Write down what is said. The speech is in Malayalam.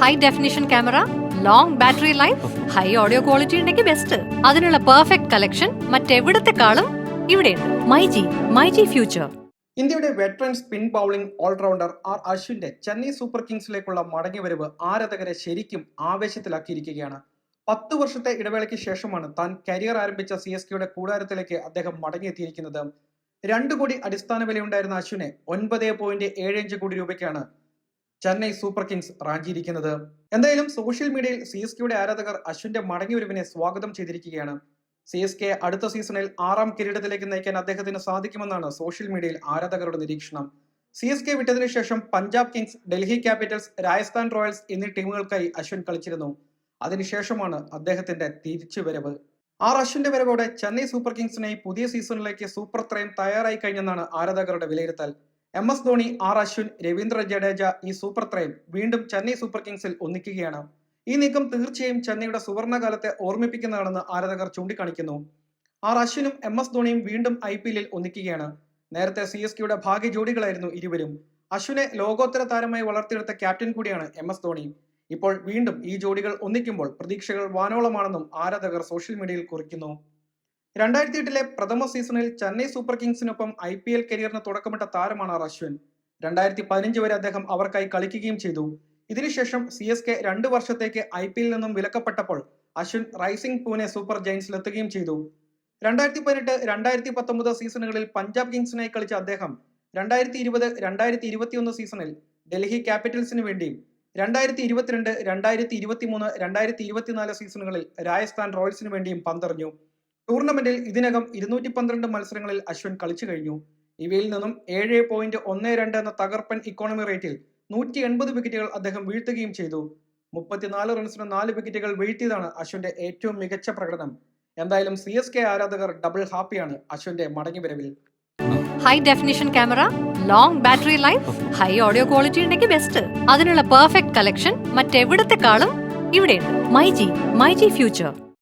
High definition camera long battery life high audio quality ഉണ്ടെങ്കിൽ ബെസ്റ്റ് അതിനുള്ള പെർഫെക്റ്റ് കളക്ഷൻ മറ്റെവിടത്തെക്കാളും ഇവിടെയുണ്ട്. മൈജി മൈജി ഫ്യൂച്ചർ ഇന്ത്യയുടെ veteran spin bowling allrounder R അശ്വിന്റെ Chennai super കിങ്സിലേക്കുള്ള മടങ്ങിവരവ് ആരാധകരെ ശരിക്കും ആവേശത്തിലാക്കിയിരിക്കുകയാണ്. പത്ത് വർഷത്തെ ഇടവേളയ്ക്ക് ശേഷമാണ് താൻ കരിയർ ആരംഭിച്ച സി എസ് കെയുടെ കൂടാരത്തിലേക്ക് അദ്ദേഹം മടങ്ങിയെത്തിയിരിക്കുന്നത്. രണ്ട് കോടി അടിസ്ഥാന വിലയുണ്ടായിരുന്ന അശ്വിനെ ഒൻപത് പോയിന്റ് ഏഴ് അഞ്ച് കോടി രൂപയ്ക്കാണ് ചെന്നൈ സൂപ്പർ കിങ്സ് റാഞ്ചിയിരിക്കുന്നത്. എന്തായാലും സോഷ്യൽ മീഡിയയിൽ സി എസ് കെയുടെ ആരാധകർ അശ്വിന്റെ മടങ്ങിവരവിനെ സ്വാഗതം ചെയ്തിരിക്കുകയാണ്. സി എസ് കെ അടുത്ത സീസണിൽ ആറാം കിരീടത്തിലേക്ക് നയിക്കാൻ അദ്ദേഹത്തിന് സാധിക്കുമെന്നാണ് സോഷ്യൽ മീഡിയയിൽ ആരാധകരുടെ നിരീക്ഷണം. സി എസ് കെ വിട്ടതിനു ശേഷം Punjab Kings Delhi Capitals Rajasthan Royals എന്നീ ടീമുകൾക്കായി അശ്വിൻ കളിച്ചിരുന്നു. അതിനുശേഷമാണ് അദ്ദേഹത്തിന്റെ തിരിച്ചു വരവ് ആർ അശ്വിന്റെ വരവോടെ ചെന്നൈ സൂപ്പർ കിങ്സിനായി പുതിയ സീസണിലേക്ക് സൂപ്പർ ത്രയം തയ്യാറായി കഴിഞ്ഞെന്നാണ് ആരാധകരുടെ വിലയിരുത്തൽ. M S Dhoni R Ashwin Ravindra Jadeja ഈ സൂപ്പർ ത്രയം വീണ്ടും ചെന്നൈ സൂപ്പർ കിങ്സിൽ ഒന്നിക്കുകയാണ്. ഈ നീക്കം തീർച്ചയായും ചെന്നൈയുടെ സുവർണകാലത്തെ ഓർമ്മിപ്പിക്കുന്നതാണെന്ന് ആരാധകർ ചൂണ്ടിക്കാണിക്കുന്നു. ആർ അശ്വിനും എം എസ് ധോണിയും വീണ്ടും ഐ പി എല്ലിൽ ഒന്നിക്കുകയാണ്. നേരത്തെ സി എസ് കെയുടെ ഭാഗ്യ ജോഡികളായിരുന്നു ഇരുവരും. അശ്വിനെ ലോകോത്തര താരമായി വളർത്തിയെടുത്ത ക്യാപ്റ്റൻ കൂടിയാണ് എം എസ് ധോണി. ഇപ്പോൾ വീണ്ടും ഈ ജോഡികൾ ഒന്നിക്കുമ്പോൾ പ്രതീക്ഷകൾ വാനോളമാണെന്നും ആരാധകർ സോഷ്യൽ മീഡിയയിൽ കുറിക്കുന്നു. രണ്ടായിരത്തി എട്ടിലെ പ്രഥമ സീസണിൽ ചെന്നൈ സൂപ്പർ കിങ്സിനൊപ്പം ഐ പി എൽ കരിയറിന് തുടക്കമിട്ട താരമാണ് ആർ അശ്വിൻ. രണ്ടായിരത്തി പതിനഞ്ച് വരെ അദ്ദേഹം അവർക്കായി കളിക്കുകയും ചെയ്തു. ഇതിനുശേഷം സി എസ് കെ രണ്ട് വർഷത്തേക്ക് ഐ പി എൽ നിന്നും വിലക്കപ്പെട്ടപ്പോൾ അശ്വിൻ റൈസിംഗ് പൂനെ സൂപ്പർ ജയൻസിലെത്തുകയും ചെയ്തു. രണ്ടായിരത്തി പതിനെട്ട് രണ്ടായിരത്തി പത്തൊമ്പത് സീസണുകളിൽ പഞ്ചാബ് കിങ്സിനായി കളിച്ച അദ്ദേഹം രണ്ടായിരത്തി ഇരുപത് രണ്ടായിരത്തി ഇരുപത്തിയൊന്ന് സീസണിൽ ഡൽഹി ക്യാപിറ്റൽസിന് വേണ്ടിയും രണ്ടായിരത്തി ഇരുപത്തിരണ്ട് രണ്ടായിരത്തി ഇരുപത്തിമൂന്ന് രണ്ടായിരത്തി ഇരുപത്തിനാല് സീസണുകളിൽ രാജസ്ഥാൻ റോയൽസിന് വേണ്ടിയും പന്തറിഞ്ഞു. ടൂർണമെന്റിൽ ഇതിനകം ഇരുന്നൂറ്റി പന്ത്രണ്ട് മത്സരങ്ങളിൽ അശ്വിൻ കളിച്ചു കഴിഞ്ഞു. ഇവയിൽ നിന്നും ഏഴ് പോയിന്റ് ഒന്ന് രണ്ട് എന്ന തകർപ്പൻ ഇക്കോണമി റേറ്റിൽ നൂറ്റി എൺപത് വിക്കറ്റുകൾ അദ്ദേഹം വീഴ്ത്തുകയും ചെയ്തു. മുപ്പത്തിനാല് റൺസിന് നാല് വിക്കറ്റുകൾ വീഴ്ത്തിയതാണ് അശ്വിന്റെ ഏറ്റവും മികച്ച പ്രകടനം. എന്തായാലും സി എസ് കെ ആരാധകർ ഡബിൾ ഹാപ്പിയാണ് അശ്വിന്റെ മടങ്ങിവരവിൽ high definition camera long battery life high audio quality ഉണ്ടെങ്കിൽ ബെസ്റ്റ് അതിനുള്ള പെർഫെക്റ്റ് കളക്ഷൻ മറ്റെവിടത്തെക്കാളും ഇവിടെയുണ്ട്. MyG future